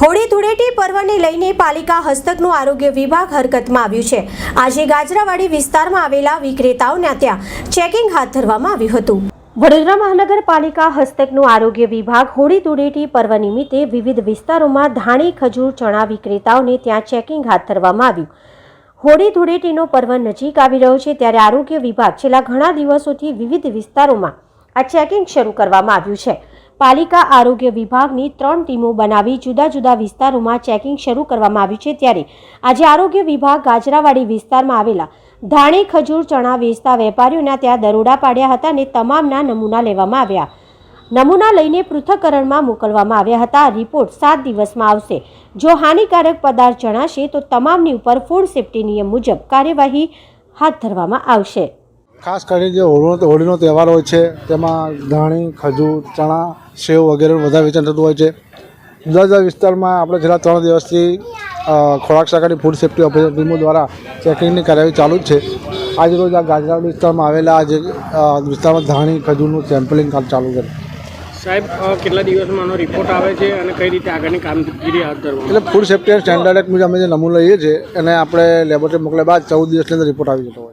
હોળી ધૂળેટી પર્વને લઈને પાલિકા હસ્તકનું આરોગ્ય વિભાગ હરકતમાં આવ્યું છે. આજે ગાજરાવાડી વિસ્તારમાં આવેલા વિક્રેતાઓના ત્યાં ચેકિંગ હાથ ધરવામાં આવ્યું હતું. વડોદરા મહાનગરપાલિકા હસ્તકનું આરોગ્ય વિભાગ હોળી ધૂળેટી પર્વ નિમિત્તે વિવિધ વિસ્તારોમાં ધાણી, ખજૂર, ચણા વિક્રેતાઓને ત્યાં ચેકિંગ હાથ ધરવામાં આવ્યું. હોળી ધૂળેટીનો પર્વ નજીક આવી રહ્યો છે ત્યારે આરોગ્ય વિભાગ છેલ્લા ઘણા દિવસોથી વિવિધ વિસ્તારોમાં આ ચેકિંગ શરૂ કરવામાં આવ્યું છે. પાલિકા આરોગ્ય વિભાગની ત્રણ ટીમો બનાવી જુદા જુદા વિસ્તારોમાં ચેકિંગ શરૂ કરવામાં આવ્યું છે ત્યારે આજે આરોગ્ય વિભાગ ગાજરાવાડી વિસ્તારમાં આવેલા ધાણી ખજૂર ચણા વેચતા વેપારીઓના ત્યાં દરોડા પાડ્યા હતા અને તમામના નમૂના લેવામાં આવ્યા. નમૂના લઈને પૃથ્થકરણમાં મોકલવામાં આવ્યા હતા. રિપોર્ટ સાત દિવસમાં આવશે. જો હાનિકારક પદાર્થ જણાશે તો તમામની ઉપર ફૂડ સેફ્ટી નિયમ મુજબ કાર્યવાહી હાથ ધરવામાં આવશે. ખાસ કરીને જે હોળીનો હોળીનો તહેવાર હોય છે તેમાં ધાણી ખજૂર ચણા સેવ વગેરે વધારે વેચાણ થતું હોય છે. જુદા જુદા વિસ્તારમાં આપણે છેલ્લા ત્રણ દિવસથી ખોરાક શાખાની ફૂડ સેફ્ટી ઓફિસર ટીમો દ્વારા ચેકિંગની કાર્યવાહી ચાલુ જ છે. આજ રોજ આ ગાજરાડ વિસ્તારમાં આવેલા જે વિસ્તારમાં ધાણી ખજૂરનું સેમ્પલિંગ કામ ચાલુ છે. સાહેબ કેટલા દિવસમાં આનો રિપોર્ટ આવે છે અને કઈ રીતે આગળની કામગીરી હાથ ધરવા એટલે ફૂડ સેફ્ટી સ્ટેન્ડર્ડ એક્ટ મુજબ અમે જે નમૂનો લઈએ છીએ એને આપણે લેબોરેટરી મોકલ્યા બાદ ચૌદ દિવસની અંદર રિપોર્ટ આવી જતો હોય